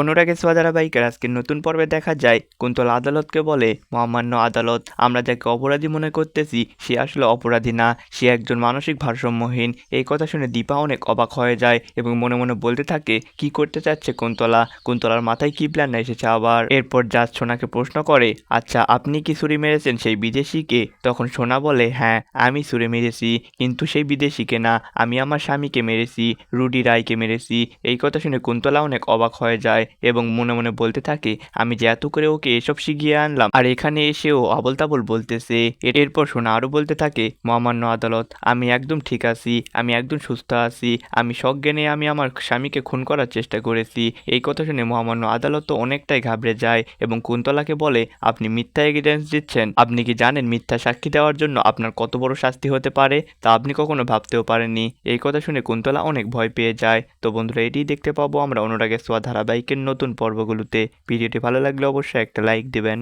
অনুরাগের সোয়াদারাবাহিকের আজকের নতুন পর্বে দেখা যায় কুন্তল আদালতকে বলে, মহামান্য আদালত, আমরা যাকে অপরাধী মনে করতেছি, সে আসলে অপরাধী না। সে একজন মানসিক ভারসাম্যহীন। এই কথা শুনে দীপা অনেক অবাক হয়ে যায় এবং মনে মনে বলতে থাকে, কি করতে চাচ্ছে কুন্তলা? কুন্তলার মাথায় কি প্ল্যান এসেছে আবার? এরপর জাজ সোনাকে প্রশ্ন করে আচ্ছা আপনি কি ছুরি মেরেছেন সেই বিদেশিকে? তখন সোনা বলে হ্যাঁ আমি ছুরি মেরেছি, কিন্তু সেই বিদেশিকে না। আমি আমার স্বামীকে মেরেছি, রুডি রায়কে মেরেছি। এই কথা শুনে কুন্তলা অনেক অবাক হয়ে যায়। এবং মনে মনে বলতে থাকে, আমি যে এত করে ওকে এসব শিখিয়ে আনলাম, আর এখানে এসেও আবল তাবল বলতেছে এরপর সোনা আরও বলতে থাকে, মহামান্য আদালত, আমি একদম ঠিক আছি, আমি একদম সুস্থ আছি, আমি সজ্ঞানে আমি আমার স্বামীকে খুন করার চেষ্টা করেছি। এই কথা শুনে মহামান্য আদালত তো অনেকটাই ঘাবড়ে যায় এবং কুন্তলাকে বলে, আপনি মিথ্যা এভিডেন্স দিচ্ছেন, আপনি কি জানেন মিথ্যা সাক্ষী দেওয়ার জন্য আপনার কত বড় শাস্তি হতে পারে? তা আপনি কখনো ভাবতেও পারেননি। এই কথা শুনে কুন্তলা অনেক ভয় পেয়ে যায়। তো বন্ধুরা, এটিই দেখতে পাবো আমরা অনুরাগের সোয়া ধারাবাহিকের নতুন পর্বগুলোতে ভিডিওটি ভালো লাগলে অবশ্যই একটা লাইক দিবেন।